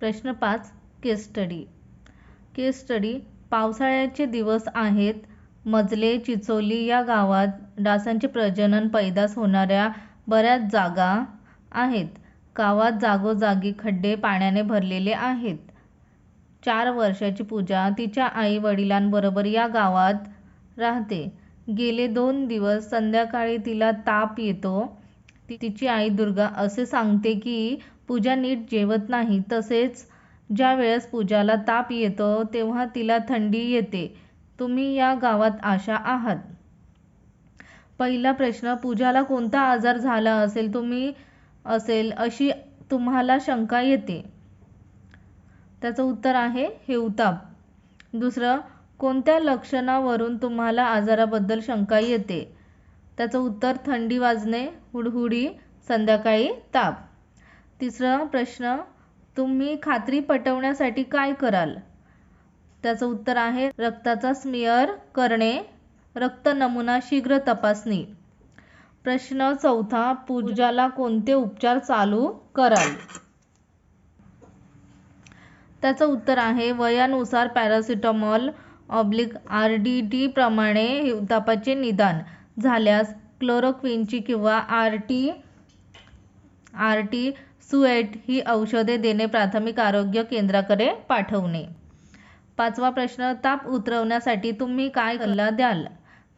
प्रश्न पाच केस स्टडी केस स्टडी पावसाळ्याचे दिवस आहेत. मजले चिचोली या गावात डासांचे प्रजनन पैदास होणाऱ्या बऱ्याच जागा आहेत. गावात जागोजागी खड्डे पाण्याने भरलेले आहेत. चार वर्षाची पूजा तिच्या आई वडिलांबरोबर या गावात राहते. गेले दोन दिवस संध्याकाळी तिला ताप येतो. तिची आई दुर्गा असे सांगते की पूजा नीट जेवत नाही. तसेच ज्या वेळेस पूजाला ताप येतो तेव्हा तिला थंडी येते. तुम्ही या गावात आशा आहात. पहिला प्रश्न पूजाला कोणता आजार झाला असेल तुम्ही असेल अशी तुम्हाला शंका येते. त्याचं उत्तर आहे हिवताप दुसरं कोणत्या लक्षणावरून तुम्हाला आजाराबद्दल शंका येते? त्याचं उत्तर थंडी वाजणे हुडहुडी संध्याकाळी ताप. तिसरा प्रश्न तुम्ही खात्री पटवण्यासाठी काय कराल? त्याचं उत्तर आहे रक्ताचा स्मिअर करणे रक्त नमुना शीघ्र तपासणी. प्रश्न चौथा पूजाला कोणते उपचार चालू कराल? त्याचं उत्तर आहे वयानुसार paracetamol oblique R D T प्रमाणे हिवतापाचे निदान. झाल्यास क्लोरोक्विनची किंवा आर टी आर टी सुएट ही औषधे देणे प्राथमिक आरोग्य केंद्राकडे पाठवणे. पाचवा प्रश्न ताप उतरवण्यासाठी तुम्ही काय सल्ला द्याल?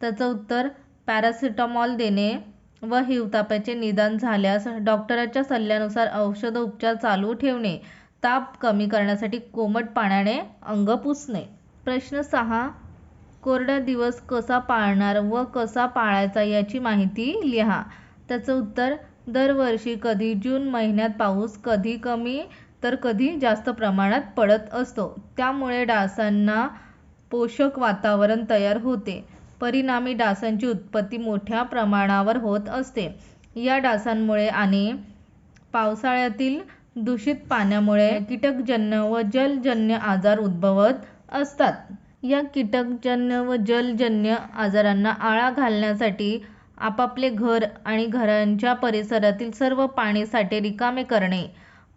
त्याचं उत्तर पॅरासिटामॉल देणे व हिवतापाचे निदान झाल्यास डॉक्टरांच्या सल्ल्यानुसार औषध उपचार चालू ठेवणे ताप कमी करण्यासाठी कोमट पाण्याने अंग पुसणे. प्रश्न सहा कोरडा दिवस कसा पाळणार व कसा पाळायचा याची माहिती लिहा. त्याचं उत्तर दरवर्षी कधी जून महिन्यात पाऊस कधी कमी तर कधी जास्त प्रमाणात पडत असतो. त्यामुळे डासांना पोषक वातावरण तयार होते. परिणामी डासांची उत्पत्ती मोठ्या प्रमाणावर होत असते. या डासांमुळे आणि पावसाळ्यातील दूषित पाण्यामुळे कीटकजन्य व जलजन्य आजार उद्भवत असतात. या कीटकजन्य व जलजन्य आजारांना आळा घालण्यासाठी आपापले घर आणि घरांच्या परिसरातील सर्व पाणीसाठे रिकामे करणे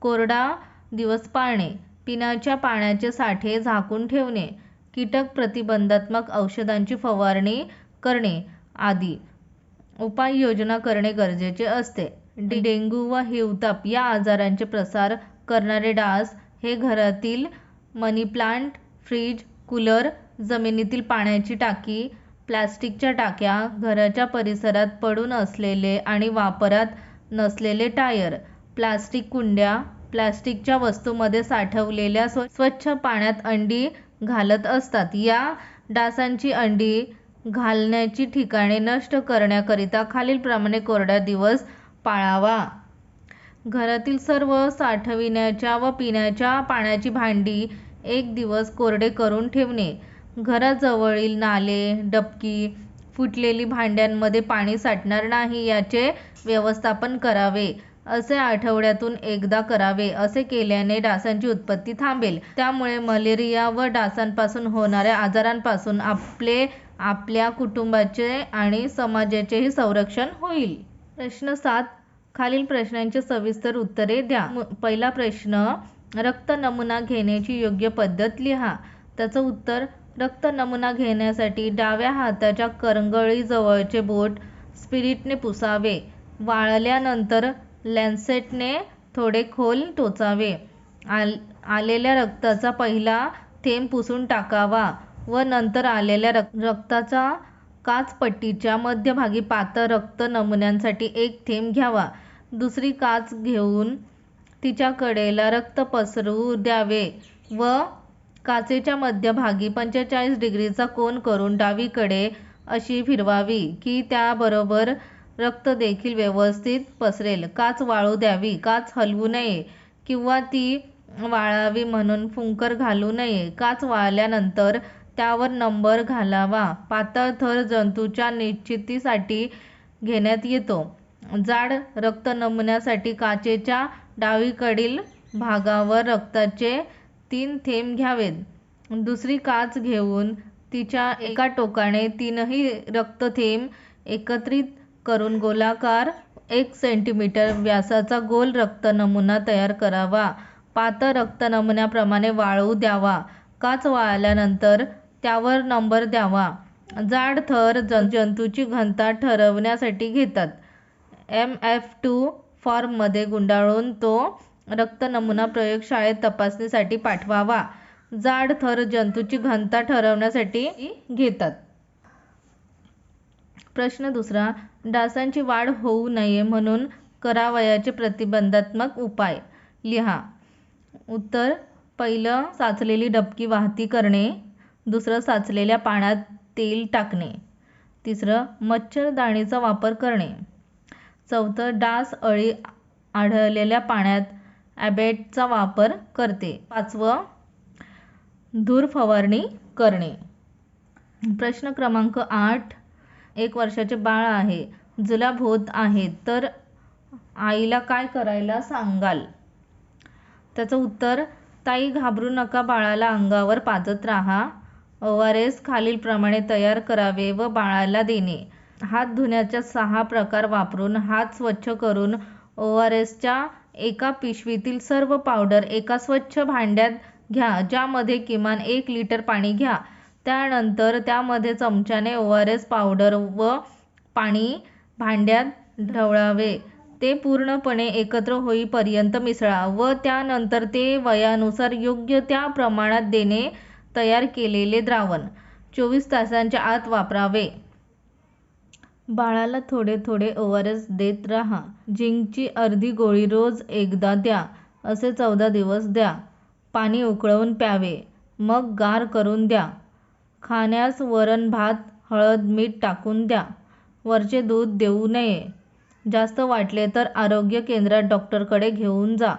कोरडा दिवस पाळणे पिण्याच्या पाण्याचे साठे झाकून ठेवणे कीटक प्रतिबंधात्मक औषधांची फवारणी करणे आदी उपाययोजना करणे गरजेचे असते. डेंग्यू व हिवताप या आजारांचे प्रसार करणारे डास हे घरातील मनी प्लांट फ्रीज कूलर जमिनीतील पाण्याची टाकी प्लास्टिकच्या टाक्या घराच्या परिसरात पडून असलेले आणि वापरात नसलेले टायर प्लास्टिक कुंड्या प्लास्टिकच्या वस्तूमध्ये साठवलेल्या स्वच्छ पाण्यात अंडी घालत असतात. या डासांची अंडी घालण्याची ठिकाणे नष्ट करण्याकरिता खालीलप्रमाणे कोरडा दिवस पाळावा. घरातील सर्व साठविण्याच्या व पिण्याच्या पाण्याची भांडी एक दिवस कोरडे करून ठेवणे. घराजवळील नाले डबकी फुटलेली भांड्यांमध्ये पाणी साठणार नाही याचे व्यवस्थापन करावे असे आठवड्यातून एकदा करावे असे केल्याने डासांची उत्पत्ती थांबेल. त्यामुळे मलेरिया व डासांपासून होणाऱ्या आजारांपासून आपले आपल्या कुटुंबाचे आणि समाजाचेही संरक्षण होईल. प्रश्न सात. खालील प्रश्नांची सविस्तर उत्तरे द्या. पहिला प्रश्न रक्त नमुना घेण्याची योग्य पद्धत लिहा. त्याचं उत्तर रक्त नमुना घेण्यासाठी डाव्या हाताच्या करंगळीजवळचे बोट स्पिरिटने पुसावे. वाळल्यानंतर लॅन्सेटने थोडे खोल टोचावे. आल आलेल्या रक्ताचा पहिला थेंब पुसून टाकावा व नंतर आलेल्या रक्ताचा काचपट्टीच्या मध्यभागी पातळ रक्त नमुन्यांसाठी एक थेंब घ्यावा. दुसरी काच घेऊन तिच्या कडेला रक्त पसरू द्यावे व काचेच्या मध्यभागी पंचेचाळीस डिग्रीचा कोन करून डावीकडे अशी फिरवावी की त्याबरोबर रक्त देखील व्यवस्थित पसरेल. काच वाळू द्यावी काच हलवू नये किंवा ती वाळावी म्हणून फुंकर घालू नये. काच वाळल्यानंतर त्यावर नंबर घालावा. पातळ थर जंतूच्या निश्चितीसाठी घेण्यात येतो. जाड रक्त नमुन्यासाठी काचेच्या डावीकडील भागावर रक्ताचे तीन थेंब घ्यावेत. दुसरी काच घेऊन तिच्या एका टोकाने तीनही रक्तथेंब एकत्रित करून गोलाकार एक सेंटीमीटर व्यासाचा गोल रक्त नमुना तयार करावा. पातळ रक्त नमुन्याप्रमाणे वाळू द्यावा. काच वाळल्यानंतर त्यावर नंबर द्यावा. जाड थर जंतूची घनता ठरवण्यासाठी घेतात. एम एफ टू फॉर्ममध्ये गुंडाळून तो रक्त नमुना प्रयोगशाळेत तपासणीसाठी पाठवावा. जाड थर जंतूची घनता ठरवण्यासाठी घेतात. प्रश्न दुसरा डासांची वाढ होऊ नये म्हणून करावयाचे प्रतिबंधात्मक उपाय. लिहा. उत्तर पहिलं साचलेली डबकी वाहती करणे. दुसरं साचलेल्या पाण्यात तेल टाकणे. तिसरं मच्छरदाणीचा वापर करणे. चौथं डास अळी आढळलेल्या पाण्यात ॲबेटचा वापर करते. पाचवं धूर फवारणी करणे. प्रश्न क्रमांक आठ एक वर्षाचे बाळ आहे जुलाब होत आहे तर आईला काय करायला सांगाल? त्याचं उत्तर ताई घाबरू नका बाळाला अंगावर पाजत राहा. ओ आर एस खालीलप्रमाणे तयार करावे व बाळाला देणे. हात धुण्याच्या सहा प्रकार वापरून हात स्वच्छ करून ओ आर एसच्या एका पिशवीतील सर्व पावडर एका स्वच्छ भांड्यात घ्या ज्यामध्ये किमान एक लिटर पाणी घ्या. त्यानंतर त्यामध्ये चमच्याने ओ आर एस पावडर व पाणी भांड्यात ढवळावे. ते पूर्णपणे एकत्र होईपर्यंत मिसळा व त्यानंतर ते वयानुसार योग्य त्या प्रमाणात देणे तयार केलेले द्रावण. चोवीस तासांच्या आत वापरावे. बाळाला थोडे थोडे ओवरस देत राहा. झिंकची अर्धी गोळी रोज एकदा द्या असे चौदा दिवस द्या. पाणी उकळवून प्यावे मग गार करून द्या. खाण्यास वरण भात हळद मीठ टाकून द्या. वरचे दूध देऊ नये. जास्त वाटले तर आरोग्य केंद्रात डॉक्टरकडे घेऊन जा.